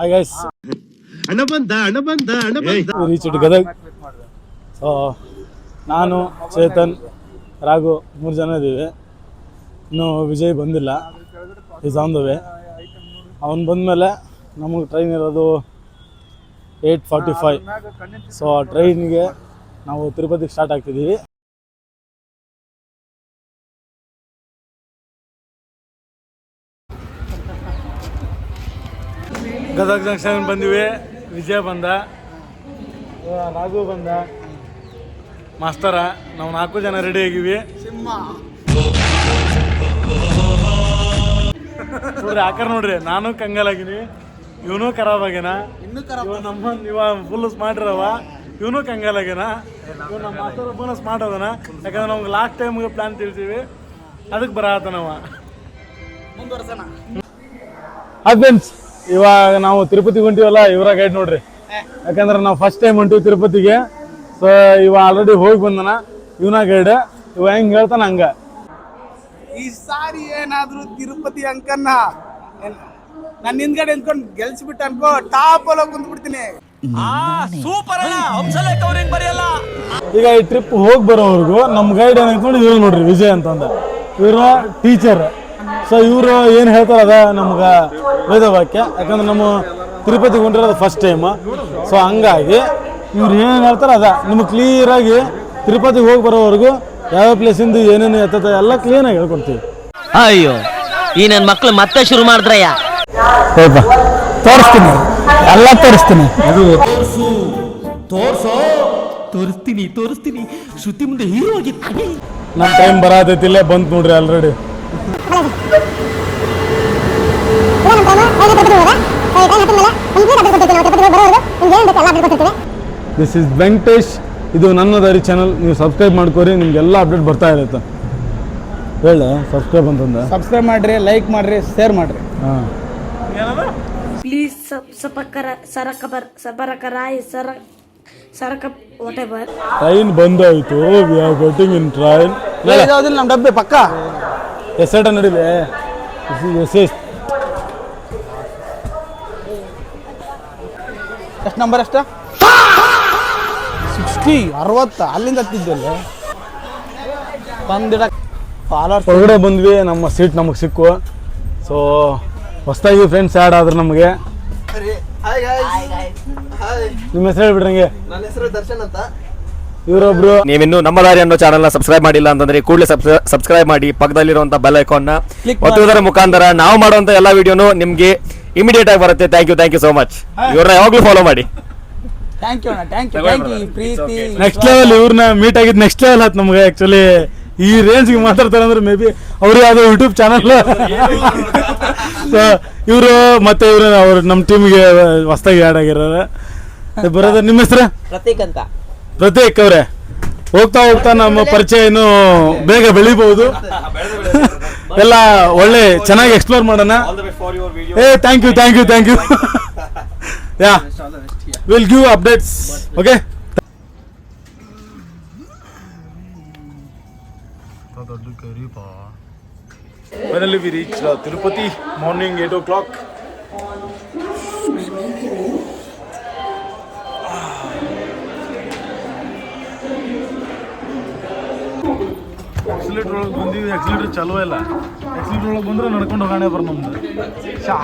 Hi guys ಹಣ ಬಂದ ಹಣ ಬಂದ ಹಣ ಬಂದ. ಗದಗ್. ಸೊ ನಾನು ಚೇತನ್ ರಾಘು ಮೂರು ಜನ ಇದ್ದೀವಿ. ಇನ್ನು ವಿಜಯ್ ಬಂದಿಲ್ಲ. ಈಸ್ ಆನ್ ದ ವೇ ಅವನು ಬಂದಮೇಲೆ ನಮಗೆ ಟ್ರೈನ್ ಇರೋದು ಏಯ್ಟ್ ಫಾರ್ಟಿ ಫೈವ್ ಸೊ ಆ ಟ್ರೈನ್ಗೆ ನಾವು ತಿರುಪತಿಗೆ ಸ್ಟಾರ್ಟ್ ಆಗ್ತಿದ್ದೀವಿ. ಗದಗ ಜಂಕ್ಷನ್ ಬಂದಿವಿ. ವಿಜಯ್ ಬಂದ. ರಾಘು ಬಂದ. ಮಾಸ್ತರ. ನಾವು ನಾಲ್ಕು ಜನ ರೆಡಿ ಆಗಿವಿ. ನೋಡ್ರಿ ಆಕರ್ ನೋಡ್ರಿ ನಾನು ಕಂಗಾಲಾಗಿನಿ. ಇವನು ಖರಾಬ್ ಆಗಿನ ನಮ್ಮ ಇವ ಫುಲ್ ಸ್ಮಾರ್ಟ್ ಇರವ ಇವನು ಆಗ್ಯಾನ ಇವ್ ನಮ್ಮ ಮಾಸ್ಟರ್ ಒಬ್ಬನ ಸ್ಮಾರ್ಟ್ ಅದನ. ಯಾಕಂದ್ರೆ ನಮ್ಗೆ ಲಾಸ್ಟ್ ಟೈಮ್ಗೆ ಪ್ಲಾನ್ ತಿಳ್ತೀವಿ. ಅದಕ್ಕೆ ಬರತ್ತನವ ಫ್ರೆಂಡ್ಸ್ ಇವಾಗ ನಾವು ತಿರುಪತಿಗೆ ಹೊಂಟಿವಲ್ಲ ಇವರ ಗೈಡ್ ನೋಡ್ರಿ. ಯಾಕಂದ್ರೆ ನಾವು ಫಸ್ಟ್ ಟೈಮ್ ಹೊಂಟಿವಿ ತಿರುಪತಿಗೆ. ಸೊ ಇವ ಆಲ್ರೆಡಿ ಹೋಗಿ ಬಂದನ ಇವನ ಗೈಡ್ ಇವ ಹೆಂಗ್ ಹೇಳ್ತಾನ ಹಂಗ. ಈ ಸಾರಿ ಏನಾದ್ರು ತಿರುಪತಿ ಅಂಕನ್ನ ನನ್ನ ಹಿಂದ್ಗಡೆ ನಿಂತ್ಕೊಂಡು ಗೆಲ್ಸ್ಬಿಟ್ಟು ಅನ್ಕೋ ಟಾಪ್ ಅಲ್ಲ ಕುಂತ್ಬಿಡ್ತೀನಿ ಈಗ ಈ ಟ್ರಿಪ್ ಹೋಗಿ ಬರೋವರೆಗೂ ನಮ್ಮ ಗೈಡ್ ಏನಾಯ್ತು ನೋಡಿ ಇವ್ರು ನೋಡ್ರಿ ವಿಜಯ್ ಅಂತಂದ. ಇವರು ಟೀಚರ್ ಸೊ ಇವರು ಏನು ಹೇಳ್ತಾರೆ ಅದ ನಮ್ಗೆ ವೇದ ವಾಕ್ಯ. ಯಾಕಂದ್ರೆ ನಮ್ಮ ತಿರುಪತಿಗೆ ಹೊಂಟಿರೋದು ಫಸ್ಟ್ ಟೈಮ್ ಸೊ ಹಂಗಾಗಿ ಇವ್ರು ಏನು ಹೇಳ್ತಾರೆ ಅದ. ನಿಮ್ಗೆ ಕ್ಲಿಯರಾಗಿ ತಿರುಪತಿಗೆ ಹೋಗಿ ಬರೋವರೆಗೂ ಯಾವ ಪ್ಲೇಸಿಂದ ಏನೇನು ಎತ್ತದ ಎಲ್ಲ ಕ್ಲೀನಾಗಿ ಹೇಳ್ಕೊಡ್ತೀವಿ. ಅಯ್ಯೋ ಈ ನನ್ನ ಮಕ್ಳು ಮತ್ತೆ ಶುರು ಮಾಡಿದ್ರಯ್ಯ? ತೋರಿಸ್ತೀನಿ. ಎಲ್ಲ ತೋರಿಸ್ತೀನಿ. ತೋರಿಸ್ತೀನಿ ತೋರಿಸ್ತೀನಿ. ಶ್ರುತಿ ಮುಂದೆ ಹೀರೋ ಆಗಿ ನಮ್ಮ ಟೈಮ್ ಬರತೈತಿ ಇಲ್ಲೇ ಬಂತು ನೋಡ್ರಿ ಆಲ್ರೆಡಿ ದಿಸ್ ಇಸ್ ವೆಂಕಟೇಶ್ ಇದು ನನ್ನ ದಾರಿ ಚಾನಲ್ ನೀವು ಸಬ್ಸ್ಕ್ರೈಬ್ ಮಾಡ್ಕೋರಿ ನಿಮ್ಗೆಲ್ಲ ಅಪ್ಡೇಟ್ ಬರ್ತಾ ಇರುತ್ತೆ. ಹೇಳ ಸಬ್ಸ್ಕ್ರೈಬ್ ಅಂತಂದ. ಸಬ್ಸ್ಕ್ರೈಬ್ ಮಾಡ್ರಿ ಲೈಕ್ ಮಾಡ್ರಿ ಶೇರ್ ಮಾಡ್ರಿ. ಹಾಂ. Please ಬರ್ ಸಪರಕ ರಾಯ್ ಸರ ಸರಕ ವಾಟ್ ಎವರ್ ಟ್ರೈನ್ ಬಂದಾಯ್ತು. We are getting in train ಯಾವ್ದಿಲ್ಲ ನಮ್ಮ ಡಬ್ಬೆ ಪಕ್ಕ? ಎಸ್ ಐಟ ಎಸ್ ಎಸ್. ಎಷ್ಟು ನಂಬರ್ ಎಷ್ಟ? ಸಿಕ್ಸ್ಟಿ ಅರವತ್ತ ಅಲ್ಲಿಂದ ಹತ್ತಿದ್ದಲ್ಲಿ ಬಂದಿಡ ಫಾಲೋರ್ಸ್ ಹೊರಗಡೆ ಬಂದ್ವಿ ನಮ್ಮ ಸೀಟ್ ನಮಗೆ ಸಿಕ್ಕು. ಸೊ ಹೊಸ್ದಾಗಿ ಫ್ರೆಂಡ್ಸ್ ಆ್ಯಡ್ ಆದ್ರೆ ನಮಗೆ. ನಿಮ್ಮ ಹೆಸರು ಹೇಳ್ಬಿಡ್ರಿ ನನ್ನ ಹೆಸರು ದರ್ಶನ್ ಅಂತ. ಇವರೊಬ್ರು ನೀವಿನ್ನು ನಮ್ಮ ದಾರಿ ಅನ್ನೋ ಚಾನಲ್ನ ಸಬ್ಸ್ಕ್ರೈಬ್ ಮಾಡಿಲ್ಲ ಅಂತಂದ್ರೆ ಕೂಡಲೇ ಸಬ್ಸ್ಕ್ರೈಬ್ ಮಾಡಿ ಪಕ್ಕದಲ್ಲಿರುವಂತ ಬೆಲ್ ಐಕಾನ್ನ ಒತ್ತುವುದರ ಮುಖಾಂತರ ನಾವು ಮಾಡುವಂತ ಎಲ್ಲಾ ವಿಡಿಯೋನು ನಿಮ್ಗೆ ಇಮಿಡಿಯೇಟ್ ಆಗಿ ಬರುತ್ತೆ. Thank you thank you so much ಇವ್ರನ್ನ ಯಾವಾಗ್ಲೂ ಫಾಲೋ ಮಾಡಿ. ಥ್ಯಾಂಕ್ ಯು ಅಣ್ಣ thank you thank you Preethi next level ಇವ್ರನ್ನ ಮೀಟ್ ಆಗಿದ್ ನೆಕ್ಸ್ಟ್ ಲೆವೆಲ್ ಆಯ್ತು ನಮ್ಗೆ ಆಕ್ಚುಲಿ ಈ ರೇಂಜ್ಗೆ ಮಾತಾಡ್ತಾರೆ ಅಂದ್ರೆ ಮೇ ಬಿ ಅವ್ರು ಯಾವ್ದೋ ಯೂಟ್ಯೂಬ್ ಚಾನಲ್ ಸೊ ಇವರು ಮತ್ತೆ ಇವರು ಅವ್ರು ನಮ್ಮ ಟೀಮ್ಗೆ ಹೊಸ್ದಾಗಿ ಆಡ್ ಆಗಿರೋರು. ಬರೋದ ನಿಮ್ಮ ಹೆಸರು? ಪ್ರತೀಕ್ ಅಂತ. ಪ್ರತೀಕ್ ಅವರೇ, ಹೋಗ್ತಾ ಹೋಗ್ತಾ ನಮ್ಮ ಪರಿಚಯ ಏನು ಬೇಗ ಬೆಳಿಬಹುದು. ಎಲ್ಲ ಒಳ್ಳೆ, ಚೆನ್ನಾಗಿ ಎಕ್ಸ್ಪ್ಲೋರ್ ಮಾಡೋಣ. ಏ thank you thank you thank you yeah will give updates okay finally we reach Tirupati morning eight o'clock accelerator ಒಳಗೆ ಬಂದೀವಿ. ಎಕ್ಸಿಲೇಟರ್ ಚಲೋ ಇಲ್ಲ. ಎಕ್ಸಿಲೇಟರ್ ಒಳಗೆ ಬಂದ್ರೆ ನಡ್ಕೊಂಡು ಹೋಗೋಣ ಬರ್ ನಮ್ದು. ಶಾ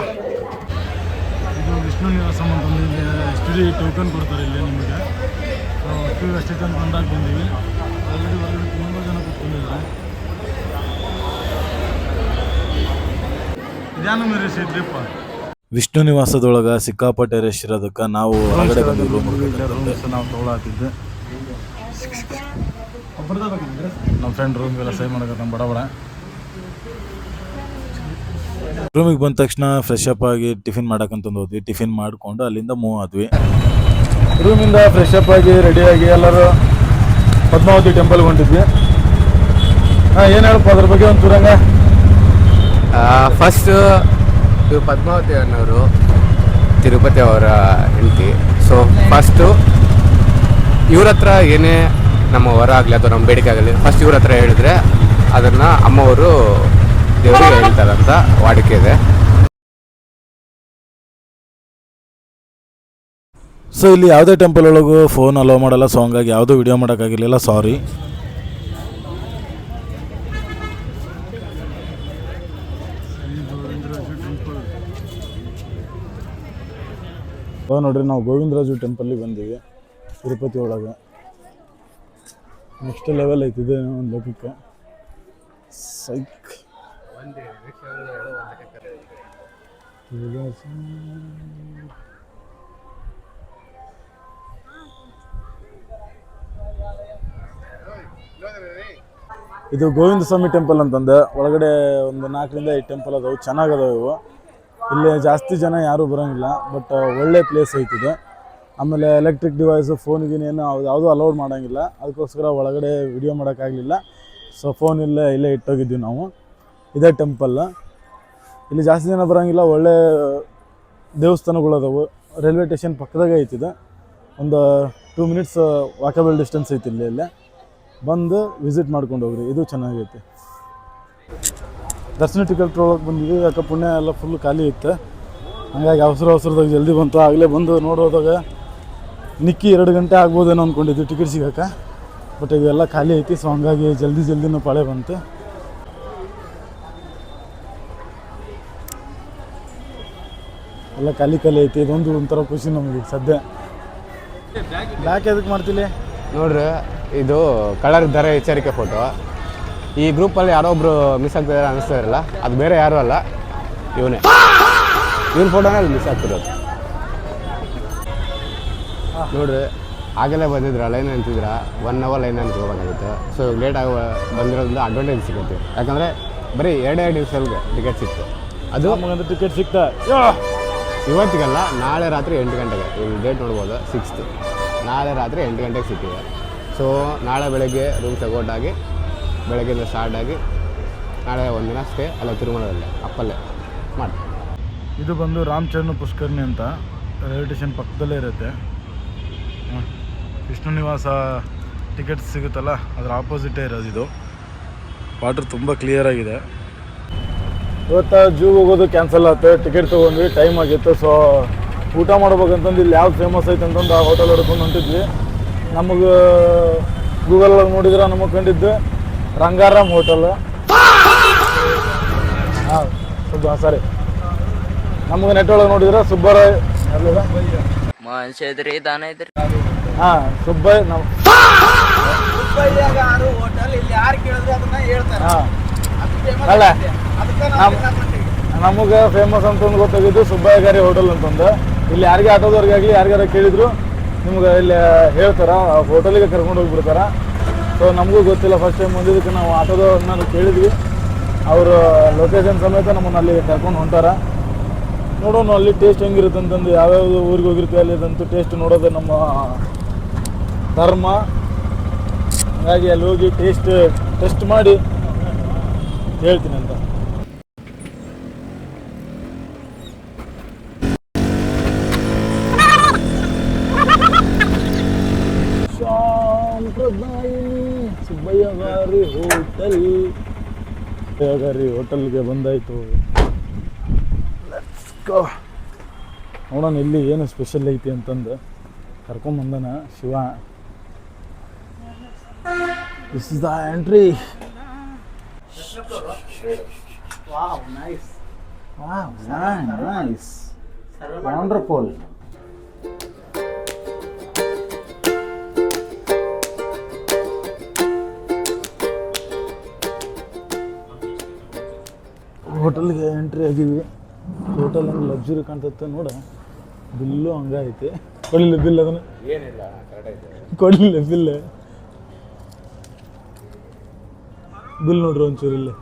ಇದು ವಿಷ್ಣು ನಿವಾಸ ಅಂತಂದು ಇಲ್ಲಿ ಸ್ಟಡಿ ಟೋಕನ್ ಕೊಡ್ತಾರೆ ಇಲ್ಲಿ ನಿಮಗೆ. ಅಷ್ಟು ಅಷ್ಟೇ ಜನ ಬಂದಾಗ ಬಂದೀವಿ. ಆಲ್ರೆಡಿ ಹೊರಗಡೆ ತುಂಬ ಜನ ಕೂತ್ಕೊಂಡಿದ್ದಾರೆ. ಇದ್ಯಾನ ಮೇರೆ ಟ್ರಿಪ್? ವಿಷ್ಣು ನಿವಾಸದೊಳಗೆ ಸಿಕ್ಕಾಪಟ್ಟೆ ರಶ್ ಇರೋದಕ್ಕೆ ನಾವು ಹೊರಗಡೆ ಬಂದಿದ್ದು ನಾವು ತೊಗೊಳತ್ತಿದ್ದೆ ನಮ್ಮ ಫ್ರೆಂಡ್ ರೂಮ್ಗೆಲ್ಲ ಸೈ ಮಾಡಕತ್ತ ಬಡ ಬಡ ರೂಮಿಗೆ ಬಂದ ತಕ್ಷಣ ಫ್ರೆಶ್ ಅಪ್ ಆಗಿ ಟಿಫಿನ್ ಮಾಡಕ್ಕಂತಂದು ಹೋದ್ವಿ. ಟಿಫಿನ್ ಮಾಡಿಕೊಂಡು ಅಲ್ಲಿಂದ ಮೂವ್ ಆದ್ವಿ. ರೂಮಿಂದ ಫ್ರೆಶ್ ಅಪ್ ಆಗಿ ರೆಡಿಯಾಗಿ ಎಲ್ಲರೂ ಪದ್ಮಾವತಿ ಟೆಂಪಲ್ಗೆ ಹೊಂಟಿದ್ವಿ. ಹಾಂ ಏನು ಹೇಳಪ್ಪ ಅದ್ರ ಬಗ್ಗೆ ಒಂದು ಚೂರಂಗ ಫಸ್ಟ್ ಇವು ಪದ್ಮಾವತಿ ಅನ್ನೋರು ತಿರುಪತಿ ಅವರ ಹೆಂಡತಿ. ಸೊ ಫಸ್ಟು ಇವ್ರ ಹತ್ರ ಏನೇ ನಮ್ಮ ವರ ಆಗಲಿ ಅಥವಾ ನಮ್ಮ ಬೇಡಿಕೆ ಆಗಲಿ ಫಸ್ಟ್ ಇವ್ರ ಹತ್ರ ಹೇಳಿದ್ರೆ ಅದನ್ನು ಅಮ್ಮವರು ದೇವರಿಗೆ ಹೇಳ್ತಾರಂತ ವಾಡಿಕೆ ಇದೆ. ಸೊ ಇಲ್ಲಿ ಯಾವುದೇ ಟೆಂಪಲ್ ಒಳಗೂ ಫೋನ್ ಅಲೋ ಮಾಡಲ್ಲ ಸೊ ಹಂಗಾಗಿ ಯಾವುದೂ ವಿಡಿಯೋ ಮಾಡೋಕ್ಕಾಗಿರಲಿಲ್ಲ ಸಾರಿ ನೋಡ್ರಿ ನಾವು ಗೋವಿಂದರಾಜು ಟೆಂಪಲ್ಲಿಗೆ ಬಂದೀವಿ ತಿರುಪತಿ ಒಳಗೆ. ನೆಕ್ಸ್ಟ್ ಲೆವೆಲ್ ಐತಿದೆ ಒಂದು ಲೆಕ್ಕಕ್ಕೆ ಸೈಕ್. ಇದು ಗೋವಿಂದ ಸ್ವಾಮಿ ಟೆಂಪಲ್ ಅಂತಂದೆ. ಒಳಗಡೆ ಒಂದು ನಾಲ್ಕರಿಂದ ಐದು ಟೆಂಪಲ್ ಅದಾವು. ಚೆನ್ನಾಗದಾವೆ ಇವು. ಇಲ್ಲಿ ಜಾಸ್ತಿ ಜನ ಯಾರೂ ಬರೋಂಗಿಲ್ಲ ಬಟ್ ಒಳ್ಳೆ ಪ್ಲೇಸ್ ಐತಿದೆ ಆಮೇಲೆ ಎಲೆಕ್ಟ್ರಿಕ್ ಡಿವೈಸು ಏನು ಯಾವುದೂ ಅಲೌಡ್ ಮಾಡೋಂಗಿಲ್ಲ. ಅದಕ್ಕೋಸ್ಕರ ಒಳಗಡೆ ವಿಡಿಯೋ ಮಾಡೋಕ್ಕಾಗಲಿಲ್ಲ ಸೊ ಫೋನ್ ಇಲ್ಲೇ ಇಲ್ಲೇ ಇಟ್ಟೋಗಿದ್ವಿ ನಾವು. ಇದೇ ಟೆಂಪಲ್ ಇಲ್ಲಿ ಜಾಸ್ತಿ ಜನ ಬರೋಂಗಿಲ್ಲ. ಒಳ್ಳೆ, ದೇವಸ್ಥಾನಗಳು ಅದಾವು. ರೈಲ್ವೆ ಸ್ಟೇಷನ್ ಪಕ್ಕದಾಗೆ ಐತಿದೆ. ಒಂದು ಟೂ ಮಿನಿಟ್ಸ್ ವಾಕಬಲ್ ಡಿಸ್ಟೆನ್ಸ್ ಐತಿ ಇಲ್ಲಿ, ಇಲ್ಲೇ. ಬಂದು ವಿಸಿಟ್ ಮಾಡ್ಕೊಂಡು ಹೋಗ್ರಿ. ಇದು ಚೆನ್ನಾಗೈತೆ. ದರ್ಶನ ಟಿಕೆಟ್ ಒಳಗೆ ಬಂದಿದ್ವಿ ಯಾಕೆ ಪುಣ್ಯ ಎಲ್ಲ ಫುಲ್ ಖಾಲಿ ಇತ್ತು. ಹಂಗಾಗಿ ಅವಸರ, ಅವಸರದಾಗ ಜಲ್ದಿ ಬಂತು. ಆಗಲೇ ಬಂದು ನೋಡೋದಾಗ ನಿಕ್ಕಿ ಎರಡು ಗಂಟೆ ಆಗ್ಬೋದೇನೋ ಅಂದ್ಕೊಂಡಿದ್ವಿ ಟಿಕೆಟ್ ಸಿಗಕ್ಕೆ. ಬಟ್ ಇದೆಲ್ಲ ಖಾಲಿ ಐತಿ ಸೊ ಹಂಗಾಗಿ ಜಲ್ದಿ ಜಲ್ದಿನೂ ಪಾಳೆ ಬಂತು. ಎಲ್ಲ ಖಾಲಿ ಖಾಲಿ ಐತಿ ಇದೊಂದು ಒಂಥರ ಖುಷಿ ನಮಗೆ ಸದ್ಯ. ಬ್ಯಾಕ್ ಎದಕ್ಕೆ ಮಾಡ್ತಿಲ್ಲ ನೋಡ್ರಿ ಇದು ಕಳರ್ ದರ ಎಚ್ಚರಿಕೆ ಫೋಟೋ ಈ ಗ್ರೂಪಲ್ಲಿ ಯಾರೋ ಒಬ್ರು ಮಿಸ್ ಆಗ್ತಿದ್ದಾರೆ ಅನಿಸ್ತಾ ಇರಲ್ಲ ಅದು ಬೇರೆ ಯಾರೂ ಅಲ್ಲ ಇವನೇ. ಇವ್ನ ಫೋಟೋನೇ ಅಲ್ಲಿ ಮಿಸ್ ಆಗ್ತಿರೋದು. ನೋಡ್ರಿ ಆಗಲೇ ಬಂದಿದ್ರ? ಲೈನ್ ಅಂತಿದ್ರ? ಒನ್ ಅವರ್ ಲೈನ್ ಅಂತ ಹೋಗೋಕ್ಕಾಗುತ್ತೆ ಸೊ ಲೇಟ್ ಆಗಿ ಬಂದಿರೋದ್ರಿಂದ ಅಡ್ವಾಂಟೇಜ್ ಸಿಗುತ್ತೆ. ಯಾಕಂದರೆ ಬರೀ ಎರಡೇ ಎರಡು ಅಲ್ಲಿಗೆ ಟಿಕೆಟ್ ಸಿಕ್ತು. ಅದು ನಮಗಂತ ಟಿಕೆಟ್ ಸಿಕ್ತಾ? ಇವತ್ತಿಗಲ್ಲ ನಾಳೆ ರಾತ್ರಿ ಎಂಟು ಗಂಟೆಗೆ. ಇಲ್ಲಿ ಡೇಟ್ ನೋಡ್ಬೋದು ಸಿಕ್ಸ್ತ್ ನಾಳೆ ರಾತ್ರಿ ಎಂಟು ಗಂಟೆಗೆ ಸಿಕ್ಕಿದೆ. ಸೊ ನಾಳೆ ಬೆಳಗ್ಗೆ ರೂಮ್ ತಗೊಂಡಾಗಿ ಬೆಳಗ್ಗೆಯಿಂದ ಸ್ಟಾರ್ಟ್ ಆಗಿ ನಾಳೆ ಒಂದಿನ ಸ್ಟೇ ಅಲ್ಲ ತಿರುಮಲದಲ್ಲೇ ಅಪ್ಪಲ್ಲೇ ಮಾಡಿ ಇದು ಬಂದು ರಾಮಚಂದ್ರ ಪುಷ್ಕರ್ಣಿ ಅಂತ ರೈಲ್ವೆ ಸ್ಟೇಷನ್ ಪಕ್ಕದಲ್ಲೇ ಇರುತ್ತೆ. ವಿಷ್ಣು ನಿವಾಸ ಟಿಕೆಟ್ ಸಿಗುತ್ತಲ್ಲ ಅದರ ಆಪೋಸಿಟೇ ಇರೋದು ಇದು. ವಾಟರ್ ತುಂಬ ಕ್ಲಿಯರ್ ಆಗಿದೆ. ಇವತ್ತು ಜೂ ಹೋಗೋದು ಕ್ಯಾನ್ಸಲ್ ಆಯ್ತು ಟಿಕೆಟ್ ತೊಗೊಂಡ್ವಿ ಟೈಮ್ ಆಗಿತ್ತು. ಸೊ ಊಟ ಮಾಡ್ಬೇಕಂತಂದು ಇಲ್ಲಿ ಯಾವ್ದು ಫೇಮಸ್ ಐತೆ ಅಂತಂದು ಆ ಹೋಟೆಲ್ ಹೊಡ್ಕೊಂಡು ಹೊಂಟಿದ್ವಿ. ನಮಗೆ ಗೂಗಲ್ ಒಳಗೆ ನೋಡಿದ್ರೆ ನಮಗೆ ಕಂಡಿದ್ದು ರಂಗಾರಾಮ್ ಹೋಟೆಲ್ ಹಾಂ ಸುಬ್ಬ ಸಾರಿ ನಮಗೆ ನೆಟ್ ಒಳಗೆ ನೋಡಿದ್ರೆ ಸುಬ್ಬರಾಯ್. ಮನುಷ್ಯ ಇದ್ರಿ ದಾನ ಇದ್ರಿ ಹಾಂ ಸುಬ್ಬಯ್ಯ ನಮ್ಮ ಹುಬ್ಬಳ್ಳಿಯಾಗ ಹೋಟೆಲ್ ಇಲ್ಲಿ ಯಾರು ಕೇಳಿದ್ರು ಅದನ್ನ ಹೇಳ್ತಾರೆ. ಹಾಂ. ಅಲ್ಲ. ಅದಕ್ಕೆ ನಾವು. ನಮಗೆ ಫೇಮಸ್ ಅಂತಂದು ಗೊತ್ತಾಗಿದ್ದು ಸುಬ್ಬಯ್ಯ ಗಾರಿ ಹೋಟೆಲ್ ಅಂತಂದು. ಇಲ್ಲಿ ಯಾರಿಗೆ ಆಟೋದವ್ರಿಗಾಗಲಿ ಯಾರಿಗಾರ ಕೇಳಿದ್ರು ನಿಮ್ಗೆ ಇಲ್ಲಿ ಹೇಳ್ತಾರ ಹೋಟೆಲಿಗೆ ಕರ್ಕೊಂಡು ಹೋಗ್ಬಿಡ್ತಾರ. ಸೊ ನಮಗೂ ಗೊತ್ತಿಲ್ಲ ಫಸ್ಟ್ ಟೈಮ್ ಬಂದಿದ್ದಕ್ಕೆ ನಾವು ಆಟೋದವ್ರನ್ನ ಕೇಳಿದ್ವಿ. ಅವರು ಲೊಕೇಶನ್ ಸಮೇತ ನಮ್ಮನ್ನು ಅಲ್ಲಿ ಕರ್ಕೊಂಡು ಹೊಂಟಾರ. ನೋಡೋಣ ಅಲ್ಲಿ ಟೇಸ್ಟ್ ಹೆಂಗಿರುತ್ತೆ ಅಂತಂದು ಯಾವ್ಯಾವ ಊರಿಗೆ ಹೋಗಿರ್ತೀವಿ ಅಲ್ಲಿ ಅದಂತೂ ಟೇಸ್ಟ್ ನೋಡೋದು ನಮ್ಮ ಧರ್ಮ. ಹಾಗಾಗಿ ಅಲ್ಲಿ ಹೋಗಿ ಟೇಸ್ಟ್ ಟೆಸ್ಟ್ ಮಾಡಿ ಹೇಳ್ತೀನಿ ಅಂತ. ಸುಬ್ಬಯ್ಯ ಗಾರಿ ಹೋಟೆಲ್. ಗಾರಿ ಹೋಟೆಲ್ಗೆ ಬಂದಾಯ್ತು. ನೋಡೋಣ ಇಲ್ಲಿ ಏನು ಸ್ಪೆಷಲ್ ಐತಿ ಅಂತಂದು. ಕರ್ಕೊಂಬಂದನ Shiva. This is the entry Wow, nice. Wow, nice. Wonderful. ಹೋಟೆಲ್ಗೆ ಎಂಟ್ರಿ ಆಗಿವಿ ಹೋಟೆಲ್ ಹಂಗೆ ಲಕ್ಸುರಿ ನೋಡಿ ನೋಡ. ಬಿಲ್ಲು ಹಂಗೈತೆ ಕೊಡಲಿಲ್ಲ ಬಿಲ್ ಅದನ್ನು. ಕೊಡಲಿಲ್ಲ ಬಿಲ್ ಬಿಲ್ ನೋಡ್ರಿ ಒಂಚೂರು ಇಲ್ಲಿ.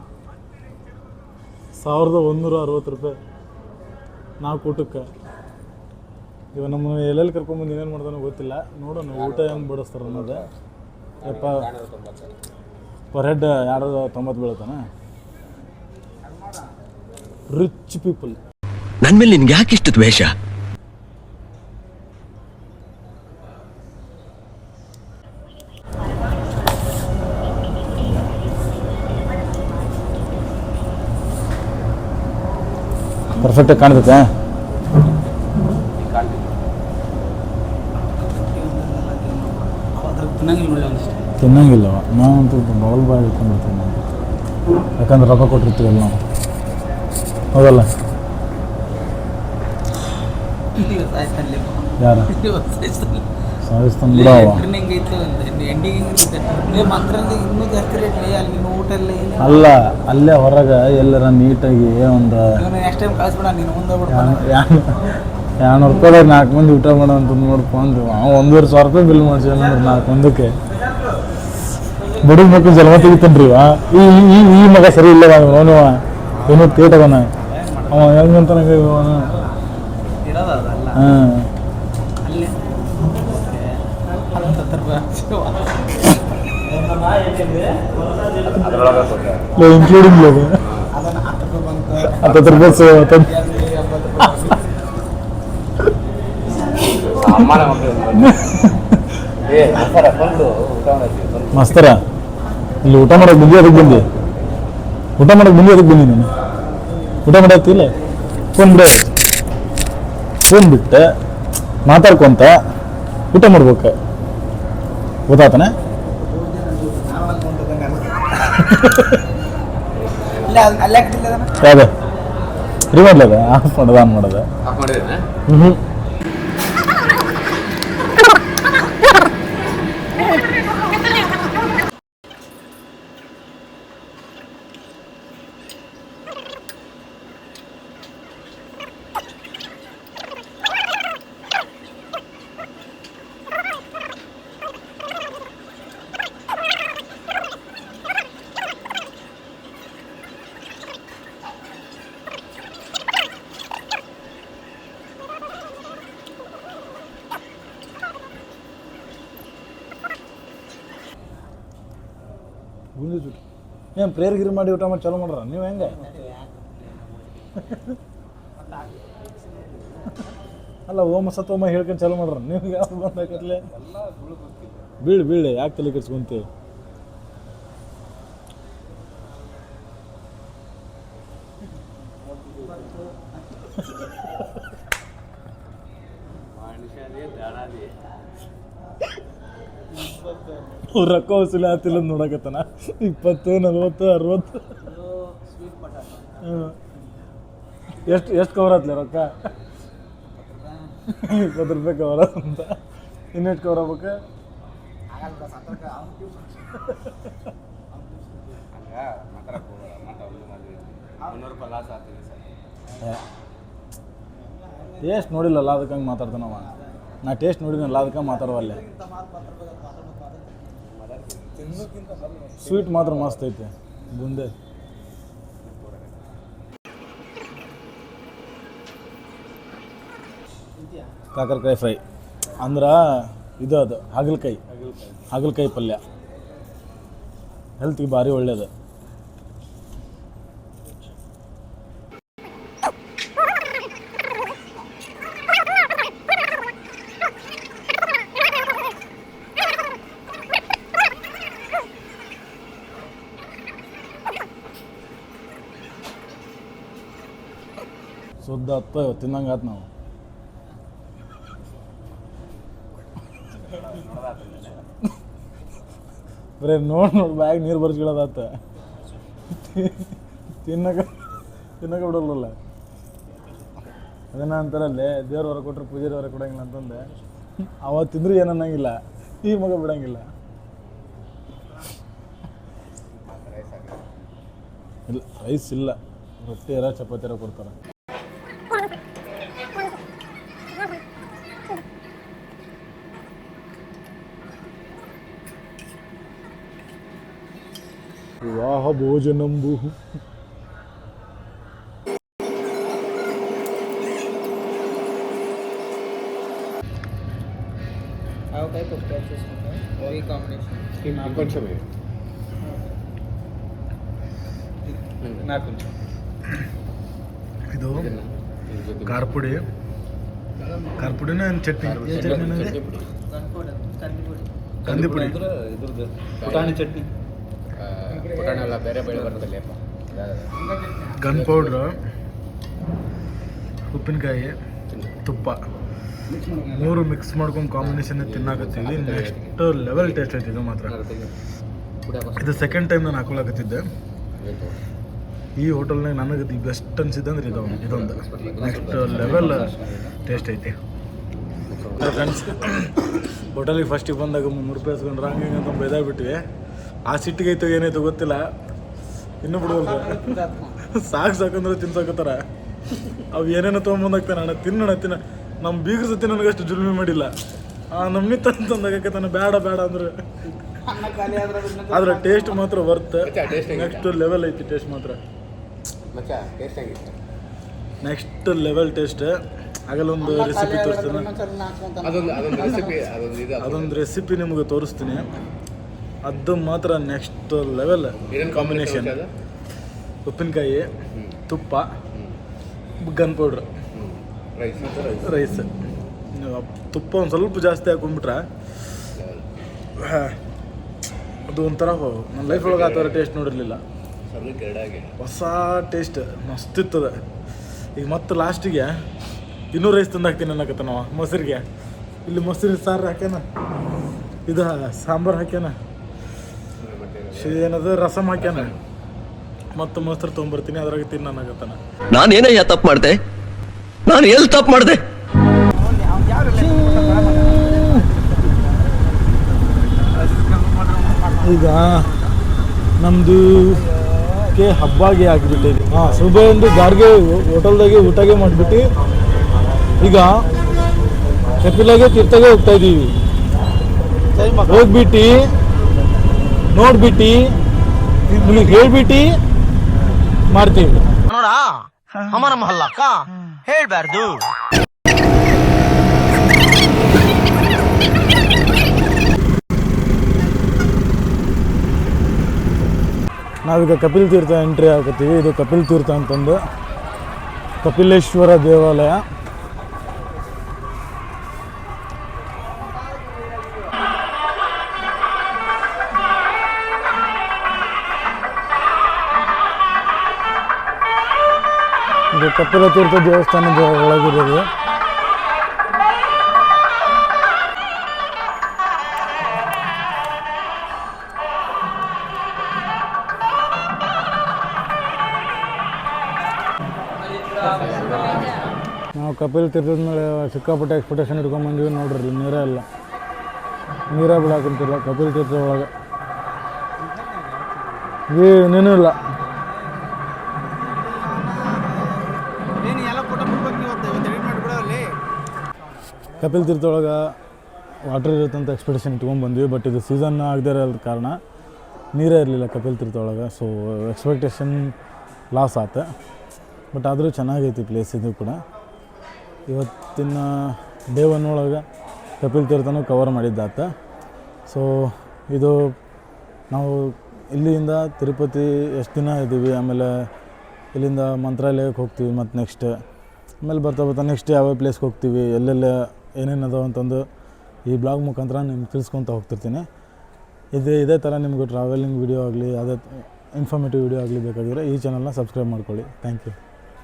ಸಾವಿರದ ಒಂದೂರ ಅರವತ್ತು ರೂಪಾಯಿ ನಾಲ್ಕು ಊಟಕ್ಕೆ. ಇವ ನಮ್ಮ ಎಲ್ಲೆಲ್ಲಿ ಕರ್ಕೊಂಬಂದು ಏನೇನು ಮಾಡ್ತಾನೋ ಗೊತ್ತಿಲ್ಲ. ನೋಡೋಣ, ಊಟ ಹೆಂಗೆ ಬಿಡಿಸ್ತಾರೆ ಅನ್ನೋದು. ಯಪ್ಪ ಪರ್ ಹೆಡ್ ಎರಡು ತೊಂಬತ್ತು ಬೀಳ್ತಾನ ರಿಚ್ ಪೀಪಲ್ ನನ್ನ ಮೇಲೆ ನಿನ್ಗೆ ಯಾಕೆ ಇಷ್ಟು ದ್ವೇಷ? ಪರ್ಫೆಕ್ಟಾಗಿ ಕಾಣ್ತೈತೆ. ತಿನ್ನಂಗಿಲ್ಲ ನಾವಂತೂ ಬೌಲ್ ಬಾಯ್ ಇಟ್ಕೊಂಡಿರ್ತೀವಿ ನಾವು ಯಾಕಂದ್ರೆ ರೊಕ್ಕ ಕೊಟ್ಟಿರ್ತೀವಲ್ಲ ನಾವು. ಹೌದಲ್ಲ? ಯಾರು? ಅಲ್ಲಿ ಅಲ್ಲ ಹೊರಗೆ ಎಲ್ಲರ ನೀಟಾಗಿ ಒಂದು ಎರಡ್ನೂರು ರೂಪಾಯಿದಾಗ ನಾಲ್ಕು ಮಂದಿ ಊಟ ಮಾಡೋ ಅಂತ ನೋಡ್ಕೊಂಡು ಅವ ಒಂದೂವರೆ ಸಾವಿರ ರೂಪಾಯಿ ಬಿಲ್ ಮಾಡ್ಸಿ ನಾಲ್ಕು ಮಂದಕ್ಕೆ ಬಡವ ಮಕ್ಕಳು ಜನ್ಮ ತೆಗಿತಾನ್ರಿ. ಈ ಈ ಈ ಮಗ ಸರಿ ಇಲ್ಲ ಅವನು ಏನೋ ಕೇಟವನ ಅವ ಹೆಂಗಂತ ಹಾಂ ಅಲ್ಲಿ ಹತ್ತತ್ತು ರೂಪಾಯಿ ಇನ್ಕ್ಲೂಡಿಂಗ್ ಅದು ಅದನ್ನ ಹತ್ತು ರೂಪಾಯಿ ಬಂತು ಹತ್ತತ್ತು ರೂಪಾಯಿ ಸೊ ಹತ್ತತ್ತು ಅಮ್ಮನ ಮಕ್ಕಳು ಏ ಸರ ಬಂದು ಊಟ ಮಾಡತ್ತೀವಿ ಬಂದು. ಮಸ್ತರ. ಇಲ್ಲಿ ಊಟ ಮಾಡಕ್ಕೆ ಬಂದಿ ಅದಕ್ಕೆ ಬಂದಿ ಊಟ ಮಾಡೋಕೆ ಬಂದಿ ಅದಕ್ಕೆ ಬಂದಿ ನೀನು? ಊಟ ಮಾಡತ್ತಿಲ್ಲ ಫೋನ್ ಬಿಡ. ಫೋನ್ ಬಿಟ್ಟೆ. ಮಾತಾಡ್ಕೊಂತ ಊಟ ಮಾಡ್ಬೇಕು. ಗೊತ್ತಾತನ? ಇಲ್ಲ ಅಲ್ಲೇ ಹಾಕ್ತಿಲ್ಲ ಅದನ್ನ ಯಾವ್ದು ರಿಮೋಟ್ ಅದ ಆಫ್ ಮಾಡೋದು ಆನ್ ಮಾಡೋದು ಏನು ಪ್ರೇರ್ ಗಿರಿ ಮಾಡಿ ಊಟ ಮಾಡಿ ಚಲೋ ಮಾಡ್ರ? ನೀವು ಹೆಂಗೆ? ಅಲ್ಲ, ಓಮ ಸತ್ತೋಮ ಹೇಳ್ಕೊಂಡು ಚಲೋ ಮಾಡ್ರ? ನೀವು ಯಾವ ಬಂದಾಕತ್ಲೆ ಬೀಳ್ ಬೀಳ್, ಯಾಕೆ ತಲೆ ಕೆಡ್ಸ್ಕೊಂತಿ? ರೊಕ್ಕ ವಸೂಲಿ ಆತಿಲ್ಲ ನೋಡಕತ್ತನ. ಇಪ್ಪತ್ತು, ನಲ್ವತ್ತು, ಅರವತ್ತು. ಎಷ್ಟು ಎಷ್ಟು ಕವರ್ ಆತ್ಲೆ ರೊಕ್ಕ? ಇಪ್ಪತ್ತು ರೂಪಾಯಿ ಕವರ್ ಅಂತ. ಇನ್ನೆಷ್ಟು ಕವರ್ ಆಗ್ಬೇಕು? ಟೇಸ್ಟ್ ನೋಡಿಲ್ಲಲ್ಲ ಅದಕ್ಕೆ ಹಂಗೆ ಮಾತಾಡ್ತಾನವ. ನಾ ಟೇಸ್ಟ್ ನೋಡಿನಲ್ಲ ಅದಕ್ಕೆ ಮಾತಾಡವಲ್ಲೇ. ಸ್ವೀಟ್ ಮಾತ್ರ ಮಸ್ತ್ ಐತೆ ಮುಂದೆ ಕಾಕರಕಾಯಿ ಫ್ರೈ. ಅಂದ್ರೆ ಇದು ಅದು, ಹಾಗಲಕಾಯಿ. ಹಾಗಲಕಾಯಿ ಪಲ್ಯ. ಹೆಲ್ತ್ಗೆ ಭಾರಿ ಒಳ್ಳೇದು. ಸುದ್ದ ಹತ್ತ ತಿನ್ನಂಗೆ ನಾವು ಬರೀ ನೋಡಿ ನೋಡಿ ಬ್ಯಾಗ್ ನೀರು ಬರ್ಸ್ಕೊಳ್ಳೋದಾತ. ತಿನ್ನಕ ತಿನ್ನಕ ಬಿಡಲ್ಲ ಅದನ್ನ ಅಂತಾರಲ್ಲಿ, ದೇವ್ರ ಹೊರ ಕೊಟ್ರೆ ಪೂಜೆ ಹೊರ ಕೊಡಂಗಿಲ್ಲ ಅಂತಂದೆ. ಅವ ತಿಂದ್ರು ಏನು ಅನ್ನಂಗಿಲ್ಲ. ಈ ಮಗ ಬಿಡಂಗಿಲ್ಲ. ಇಲ್ಲ ರೈಸ್ ಇಲ್ಲ. ರೊಟ್ಟಿ ಎಲ್ಲ, ಚಪಾತಿ ಎಲ್ಲ ಕೊಡ್ತಾರೆ. ವಿವಾಹ ಭೋಜನಂಬು ಯಾವ ಟೈಪ್ ಆಫ್ ಸ್ಟ್ಯಾಚುಸ್ ಈ ಕಾಂಬಿನೇಷನ್ కొంచెం ನಾಲ್ಕು ಇದು ಖಾರ ಪುಡಿ ಖಾರ ಪುಡಿನ ಏನು ಚಟ್ನಿ ಪುಟಾಣಿ ಎಲ್ಲ ಬೇರೆ ಬೆಳೆ ಗನ್ ಪೌಡ್ರು ಉಪ್ಪಿನಕಾಯಿ ತುಪ್ಪ. ಮೂರು ಮಿಕ್ಸ್ ಮಾಡ್ಕೊಂಡು ಕಾಂಬಿನೇಷನ್ ತಿನ್ನಾಕತ್ತೀವಿ. ನೆಕ್ಸ್ಟ್ ಲೆವೆಲ್ ಟೇಸ್ಟ್ ಐತಿ ಇದು ಮಾತ್ರ. ಇದು ಸೆಕೆಂಡ್ ಟೈಮ್ ನಾನು ಹಾಕೊಳಕತ್ತಿದ್ದೆ. ಈ ಹೋಟೆಲ್ನಾಗ ನನಗೆ ದಿ ಬೆಸ್ಟ್ ಅನ್ಸಿದ್ದಂದ್ರೆ ಇದು ಇದೊಂದು. ನೆಕ್ಸ್ಟ್ ಲೆವೆಲ್ ಟೇಸ್ಟ್ ಐತಿ. ಫ್ರೆಂಡ್ಸ್ ಹೋಟೆಲಿಗೆ ಫಸ್ಟಿಗೆ ಬಂದಾಗ ಮುನ್ನೂರು ರೂಪಾಯಿ ಇಸ್ಕೊಂಡ್ರೆ ಹಿಂಗೆ ಅಂತ ಬೈದಾಗ್ಬಿಟ್ವಿ ಆ ಸಿಟ್ಟಿಗೆ ಐತೋ ಏನಾಯ್ತು ಗೊತ್ತಿಲ್ಲ. ಇನ್ನೂ ಬಿಡುವಲ್ದು. ಸಾಕು ಸಾಕಂದ್ರೆ ತಿನ್ಸಾಕತ್ತಾರ. ಅವು ಏನೇನೋ ತೊಗೊಂಬಂದಾಗ್ತಾನೆ ಅಣ್ಣ ತಿನ್ನೋಣ ತಿನ್ನ. ನಮ್ಮ ಬೀಗ್ರ ಸತಿ ಅಷ್ಟು ಜುಲ್ಮಿ ಮಾಡಿಲ್ಲ. ಆ ನಮ್ಮಿ ತಂದಾಗತ್ತಾನೆ ಬೇಡ ಬೇಡ ಅಂದ್ರೆ. ಆದ್ರೆ ಟೇಸ್ಟ್ ಮಾತ್ರ ವರ್ತ್ ನೆಕ್ಸ್ಟ್ ಲೆವೆಲ್ ಐತಿ ಟೇಸ್ಟ್ ಮಾತ್ರ. ನೆಕ್ಸ್ಟ್ ಲೆವೆಲ್ ಟೇಸ್ಟ್ ಆಗಲೊಂದು ರೆಸಿಪಿ ತೋರಿಸ್ತೀನಿ. ಅದೊಂದು ರೆಸಿಪಿ ನಿಮಗೆ ತೋರಿಸ್ತೀನಿ. ಅದು ಮಾತ್ರ ನೆಕ್ಸ್ಟ್ ಲೆವೆಲ್ ಕಾಂಬಿನೇಷನ್ ಉಪ್ಪಿನಕಾಯಿ ತುಪ್ಪ ಗನ್ ಪೌಡ್ರ್ ರೈಸ್ ರೈಸ್ ತುಪ್ಪ ಒಂದು ಸ್ವಲ್ಪ ಜಾಸ್ತಿ ಹಾಕೊಂಡ್ಬಿಟ್ರೆ ಹಾ, ಅದು ಒಂಥರ ನನ್ನ ಲೈಫ್ ಒಳಗೆ ಆ ಥರ ಟೇಸ್ಟ್ ನೋಡಿರಲಿಲ್ಲ. ಹೊಸ ಟೇಸ್ಟ್ ಮಸ್ತ್ ಇರ್ತದೆ. ಈಗ ಮತ್ತೆ ಲಾಸ್ಟಿಗೆ ಇನ್ನೂ ರೈಸ್ ತಂದು ಹಾಕ್ತೀನಿ ಅನ್ನಕತ್ತ ನಾವು ಮೊಸರಿಗೆ. ಇಲ್ಲಿ ಮೊಸರು ಸಾರು ಹಾಕ್ಯಾನ? ಇದು ಸಾಂಬಾರು ಹಾಕ್ಯಾನ? ಏನದು? ರಸಮ್ ಹಾಕ್ಯಾನ. ಮತ್ತು ಮೊಸರು ತೊಗೊಂಬರ್ತೀನಿ ಅದ್ರಾಗ ನಾನು ನಾನೇನಯ್ಯ ತಪ್ಪು ಮಾಡ್ದೆ? ನಾನು ಎಲ್ಲಿ ತಪ್ಪು ಮಾಡ್ದೆ? ಈಗ ನಮ್ಮದು ಕೆ ಆಗಿಬಿಟ್ಟಿದೆ ಹಾ ಹಾಂ ಸುಬೆ ಒಂದು ಗಾರ್ಗೆ ಹೋಟೆಲ್ದಾಗೆ ಊಟಗೆ ಮಾಡ್ಬಿಟ್ಟು ಈಗ ಕಪಿಲಾಗೆ ತೀರ್ಥಗೆ ಹೋಗ್ತಾ ಇದ್ದೀವಿ ಹೋಗ್ಬಿಟ್ಟು ನೋಡ್ಬಿಟ್ಟು ನಿಮಗೆ ಹೇಳ್ಬಿಟ್ಟು ಮಾಡ್ತೀವಿ. ನೋಡ ಅಮರ ಮಹಲ್ಲಕ್ಕ ಹೇಳ್ಬಾರ್ದು. ನಾವೀಗ ಕಪಿಲ್ ತೀರ್ಥ ಎಂಟ್ರಿ ಆಗತ್ತೀವಿ ಇದು ಕಪಿಲ್ ತೀರ್ಥ ಅಂತಂದು ಕಪಿಲೇಶ್ವರ ದೇವಾಲಯ. ಕಪಿಲ ತೀರ್ಥ ದೇವಸ್ಥಾನದ ಒಳಗಿರೋದು. ನಾವು ಕಪಿಲ್ ತೀರ್ಥದ ಮೇಲೆ ಸಿಕ್ಕಾಪಟ್ಟೆ ಎಕ್ಸ್ಪೆಕ್ಟೇಷನ್ ಇಟ್ಕೊಂಡ್ ಬಂದ್ವಿ ನೋಡ್ರಿ, ನೀರ ಇಲ್ಲ. ನೀರೇ ಬಿಡಾಕಂತಿಲ್ಲ ಕಪಿಲ್ ತೀರ್ಥ ಒಳಗೆ. ಏನೇನೂ ಇಲ್ಲ. ಕಪಿಲ್ ತೀರ್ಥೊಳಗೆ ವಾಟರ್ ಇರುತ್ತಂತ ಎಕ್ಸ್ಪೆಕ್ಟೇಷನ್ ಇಟ್ಕೊಂಡು ಬಂದ್ವಿ ಬಟ್ ಇದು ಸೀಸನ್ ಆಗದೇ ಇರೋದ ಕಾರಣ ನೀರೇ ಇರಲಿಲ್ಲ ಕಪಿಲ್ ತೀರ್ಥೊಳಗೆ ಸೊ ಎಕ್ಸ್ಪೆಕ್ಟೇಷನ್ ಲಾಸ್ ಆತ. ಬಟ್ ಆದರೂ ಚೆನ್ನಾಗೈತಿ ಪ್ಲೇಸ್ ಇದು ಕೂಡ. ಇವತ್ತಿನ ಡೇ ಒನ್ ಒಳಗೆ ಕಪಿಲ್ ತೀರ್ಥನೂ ಕವರ್ ಮಾಡಿದ್ದಾತ ಸೊ ಇದು ನಾವು ಇಲ್ಲಿಂದ ತಿರುಪತಿ ಎಷ್ಟು ದಿನ ಇದ್ದೀವಿ, ಆಮೇಲೆ ಇಲ್ಲಿಂದ ಮಂತ್ರಾಲಯಕ್ಕೆ ಹೋಗ್ತೀವಿ ಮತ್ತು ನೆಕ್ಸ್ಟ್ ಆಮೇಲೆ ಬರ್ತಾ ಬರ್ತಾ ನೆಕ್ಸ್ಟ್ ಯಾವ್ಯಾವ ಪ್ಲೇಸ್ಗೆ ಹೋಗ್ತೀವಿ, ಎಲ್ಲೆಲ್ಲ ಏನೇನು ಅದಾವ ಅಂತಂದು ಈ ಬ್ಲಾಗ್ ಮುಖಾಂತರ ನಿಮ್ಗೆ ತಿಳಿಸ್ಕೊತ ಹೋಗ್ತಿರ್ತೀನಿ. ಇದೇ ಇದೇ ಥರ ನಿಮಗೆ ಟ್ರಾವೆಲಿಂಗ್ ವೀಡಿಯೋ ಆಗಲಿ, ಅದೇ ಇನ್ಫಾರ್ಮೇಟಿವ್ ವೀಡಿಯೋ ಆಗಲಿ ಬೇಕಾಗಿದ್ರೆ ಈ ಚಾನಲ್ನ ಸಬ್ಸ್ಕ್ರೈಬ್ ಮಾಡ್ಕೊಳ್ಳಿ. Thank you